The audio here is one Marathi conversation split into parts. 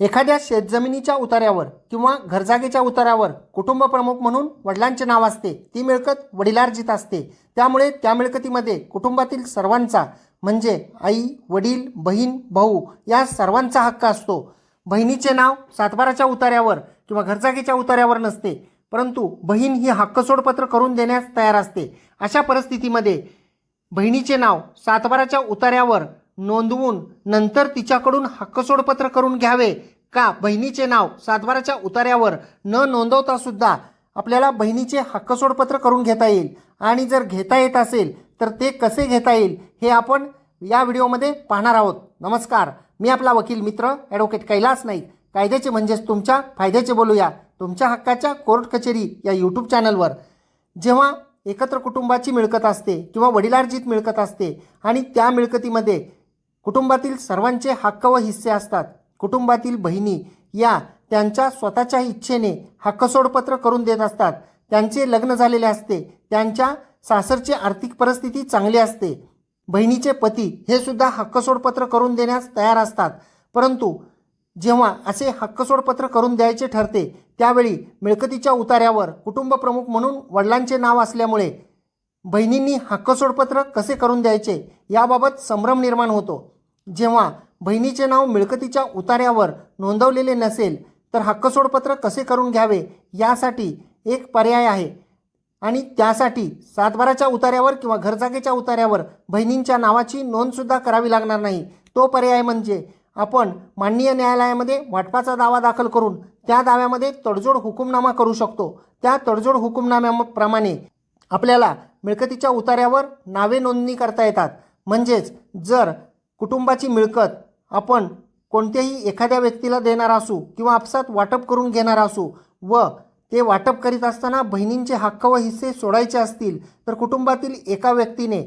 एखाद्या शेतजमिनीच्या उतार्यावर किंवा घरजागेच्या उतार्यावर कुटुंब प्रमुख म्हणून वडिलांचे नाव असते ती मिळकत वडिलार्जित असते. त्यामुळे त्या मिळकतीमध्ये कुटुंबातील सर्वांचा म्हणजे आई वडील बहीण भाऊ या सर्वांचा हक्क असतो. बहिणीचे नाव सातबाराच्या उतार्यावर किंवा घरजागेच्या उतार्यावर नसते परंतु बहीण ही हक्कसोडपत्र करून देण्यास तयार असते. अशा परिस्थितीमध्ये बहिणीचे नाव सातबाराच्या उतार्यावर नोंदवून नंतर तिच्याकडून हक्कसोडपत्र करून घ्यावे. का? बहिणीचे नाव सातबाराच्या उतार्यावर न नोंदवता सुद्धा आपल्याला बहिणीचे हक्कसोडपत्र करून घेता येईल. आणि जर घेता येत असेल तर ते कसे घेता येईल हे आपण या व्हिडिओमध्ये पाहणार आहोत. नमस्कार. मी आपला वकील मित्र ॲडव्होकेट कैलास नाईक. कायद्याचे म्हणजेच तुमच्या फायद्याचे बोलूया. तुमच्या हक्काच्या कोर्ट कचेरी या यूट्यूब चॅनलवर. जेव्हा एकत्र कुटुंबाची मिळकत असते किंवा वडिलार्जित मिळकत असते आणि त्या मिळकतीमध्ये कुटुंबातील सर्वांचे हक्क व हिस्से असतात. कुटुंबातील बहिणी या त्यांच्या स्वतःच्या इच्छेने हक्कसोडपत्र करून देत असतात. त्यांचे लग्न झालेले असते. त्यांच्या सासरची आर्थिक परिस्थिती चांगली असते. बहिणीचे पती हे सुद्धा हक्कसोडपत्र करून देण्यास तयार असतात. परंतु जेव्हा असे हक्कसोडपत्र करून द्यायचे ठरते त्यावेळी मिळकतीच्या उतार्यावर कुटुंब प्रमुख म्हणून वडिलांचे नाव असल्यामुळे बहिणींनी हक्कसोडपत्र कसे करून द्यायचे? याबाबत संभ्रम निर्माण होतो. जेव्हा बहिणीचे नाव मिळकतीच्या उतार्यावर नोंदवलेले नसेल तर हक्कसोडपत्र कसे करून घ्यावे यासाठी एक पर्याय आहे. आणि त्यासाठी सातबाराच्या उतार्यावर किंवा घरजागेच्या उतार्यावर बहिणींच्या नावाची नोंदसुद्धा करावी लागणार नाही. तो पर्याय म्हणजे आपण माननीय न्यायालयामध्ये वाटपाचा दावा दाखल करून त्या दाव्यामध्ये तडजोड हुकुमनामा करू शकतो. त्या तडजोड हुकुमनाम्याप्रमाणे आपल्याला मिळकतीच्या उतार्यावर नावे नोंदणी करता येतात. म्हणजेच जर कुटुंबाची मिळकत आपण कोणत्याही एखाद्या व्यक्तीला देणार असू किंवा आपसात वाटप करून घेणार असू व ते वाटप करीत असताना बहिणींचे हक्क व हिस्से सोडायचे असतील तर कुटुंबातील एका व्यक्तीने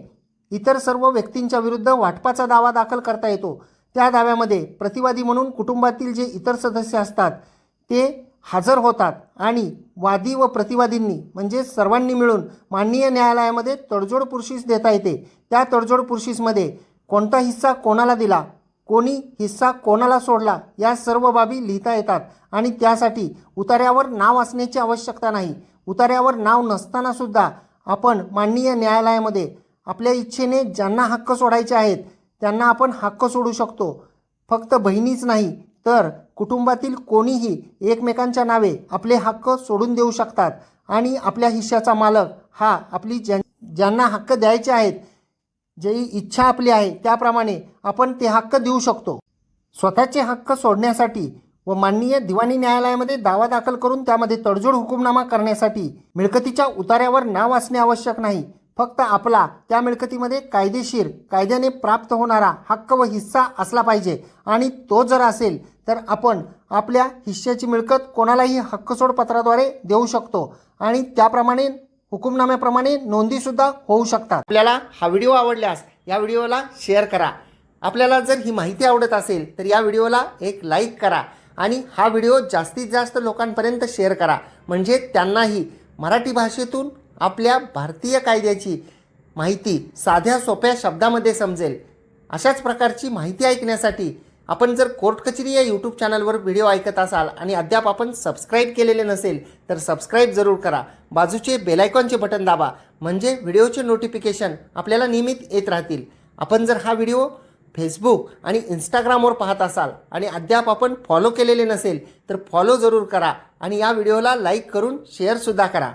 इतर सर्व व्यक्तींच्या विरुद्ध वाटपाचा दावा दाखल करता येतो. त्या दाव्यामध्ये प्रतिवादी म्हणून कुटुंबातील जे इतर सदस्य असतात ते हजर होतात आणि वादी व प्रतिवादींनी म्हणजे सर्वांनी मिळून माननीय न्यायालयामध्ये तडजोड पुरशीस देता येते. त्या तडजोड पुरशीसमध्ये कोणता हिस्सा कोणाला दिला कोणी हिस्सा कोणाला सोडला या सर्व बाबी लिहिता येतात आणि त्यासाठी उतार्यावर नाव असण्याची आवश्यकता नाही. उतार्यावर नाव नसतानासुद्धा आपण माननीय न्यायालयामध्ये आपल्या इच्छेने ज्यांना हक्क सोडायचे आहेत त्यांना आपण हक्क सोडू शकतो. फक्त बहिणीच नाही तर कुटुंबातील कोणीही एकमेकांच्या नावे आपले हक्क सोडून देऊ शकतात आणि आपल्या हिश्श्याचा मालक हा आपली ज्यां ज्यांना हक्क द्यायचे आहेत जी इच्छा आपली आहे त्याप्रमाणे आपण ते हक्क देऊ शकतो. स्वतःचे हक्क सोडण्यासाठी व माननीय दिवाणी न्यायालयामध्ये दावा दाखल करून त्यामध्ये तडजोड हुकुमनामा करण्यासाठी मिळकतीच्या उतार्यावर नाव असणे आवश्यक नाही. फक्त आपला त्या मिळकतीमध्ये कायदेशीर कायद्याने प्राप्त होणारा हक्क व हिस्सा असला पाहिजे. आणि तो जर असेल तर आपण आपल्या हिश्श्याची मिळकत कोणालाही हक्कसोड पत्राद्वारे देऊ शकतो. आणि त्याप्रमाणे हुकुमनाम्याप्रमाणे नोंदीसुद्धा होऊ शकतात. आपल्याला हा व्हिडिओ आवडल्यास या व्हिडिओला शेअर करा. आपल्याला जर ही माहिती आवडत असेल तर या व्हिडिओला एक लाईक करा. आणि हा व्हिडिओ जास्तीत जास्त लोकांपर्यंत शेअर करा. म्हणजे त्यांनाही मराठी भाषेतून आपल्या भारतीय कायद्याची माहिती साध्या सोप्या शब्दामध्ये समजेल. अशाच प्रकारची माहिती ऐकण्यासाठी आपण जर कोर्ट कचेरी या यूट्यूब चॅनलवर व्हिडिओ ऐकत असाल आणि अद्याप आपण सबस्क्राईब केलेले नसेल तर सबस्क्राईब जरूर करा. बाजूचे बेलायकॉनचे बटन दाबा म्हणजे व्हिडिओचे नोटिफिकेशन आपल्याला नियमित येत राहतील. आपण जर हा व्हिडिओ फेसबुक आणि इंस्टाग्रामवर पाहत असाल आणि अद्याप आपण फॉलो केलेले नसेल तर फॉलो जरूर करा आणि या व्हिडिओला लाईक करून शेअरसुद्धा करा.